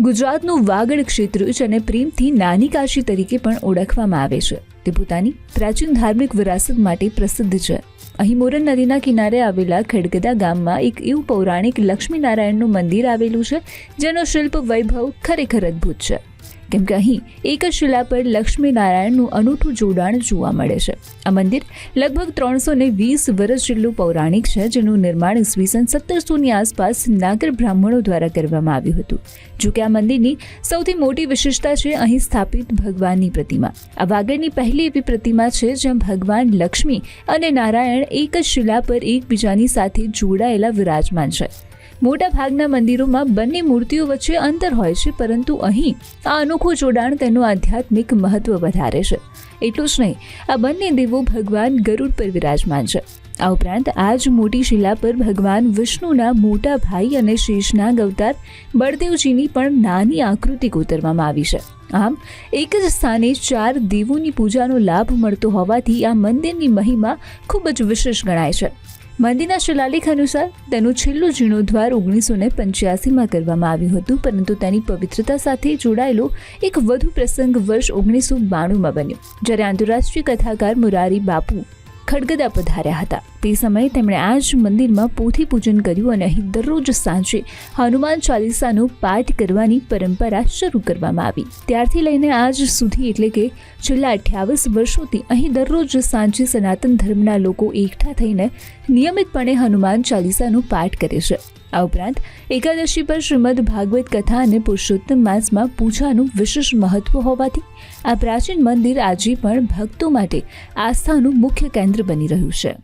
ગુજરાતનું વાગડ ક્ષેત્ર જેને પ્રેમથી નાની કાશી તરીકે પણ ઓળખવામાં આવે છે. તે પોતાની પ્રાચીન ધાર્મિક વિરાસત માટે પ્રસિદ્ધ છે. અહીં મોરન નદીના કિનારે આવેલા ખડગદા ગામમાં એક એવું પૌરાણિક લક્ષ્મીનારાયણનું મંદિર આવેલું છે, જેનો શિલ્પ વૈભવ ખરેખર અદ્ભુત છે. કેમ કે અહીં એક જ શિલા પર લક્ષ્મીનારાયણનું અનૂઠું જોડાણ જોવા મળે છે. આ મંદિર લગભગ ત્રણસો ને વીસ વર્ષ જેટલું પૌરાણિક છે, જેનું નિર્માણ ઈસવીસન સત્તરસોની આસપાસ નાગર બ્રાહ્મણો દ્વારા કરવામાં આવ્યું હતું. જોકે આ મંદિરની સૌથી મોટી વિશેષતા છે અહીં સ્થાપિત ભગવાનની પ્રતિમા. આ વાગડની પહેલી એવી પ્રતિમા છે, જ્યાં ભગવાન લક્ષ્મી અને નારાયણ એક જ શિલા પર એકબીજાની સાથે જોડાયેલા વિરાજમાન છે. મોટા ભાગના મંદિરોમાં બંને મૂર્તિઓ વચ્ચે અંતર હોય છે, પરંતુ અહીં આ અનોખું જોડાણ તેનું આધ્યાત્મિક મહત્વ વધારે છે. એટલું જ નહીં, આ બંને દેવો ભગવાન ગરુડ પર વિરાજમાન છે. આ ઉપરાંત આ જ મોટી શિલા પર ભગવાન વિષ્ણુના મોટા ભાઈ અને શેષનાગ અવતાર બળદેવજીની પણ નાની આકૃતિ કોતરવામાં આવી છે. આમ, એક જ સ્થાને ચાર દેવોની પૂજાનો લાભ મળતો હોવાથી આ મંદિરની મહિમા ખૂબ જ વિશેષ ગણાય છે. મંદિરના શિલાલેખ અનુસાર તેનું છેલ્લું જીર્ણોદ્વાર ઓગણીસો ને પંચ્યાસીમાં કરવામાં આવ્યું હતું, પરંતુ તેની પવિત્રતા સાથે જોડાયેલો એક વધુ પ્રસંગ વર્ષ ઓગણીસો બાણુંમાં બન્યો, જ્યારે આંતરરાષ્ટ્રીય કથાકાર મુરારી બાપુ ખડગદા પધાર્યા હતા. તે સમયે તેમણે આ જ મંદિરમાં પોથી પૂજન કર્યું અને અહીં દરરોજ સાંજે હનુમાન ચાલીસાનો પાઠ કરવાની પરંપરા શરૂ કરવામાં આવી. ત્યારથી લઈને આજ સુધી એટલે કે છેલ્લા અઠ્યાવીસ વર્ષોથી અહીં દરરોજ સાંજે સનાતન ધર્મના લોકો એકઠા થઈને નિયમિતપણે હનુમાન ચાલીસાનો પાઠ કરે છે. આ ઉપરાંત, એકાદશી પર શ્રીમદ ભાગવત કથા અને પુરુષોત્તમ માસમાં પૂજાનું વિશેષ મહત્વ હોવાથી, આ પ્રાચીન મંદિર આજે પણ ભક્તો માટે આસ્થાનું મુખ્ય કેન્દ્ર બની રહ્યું છે.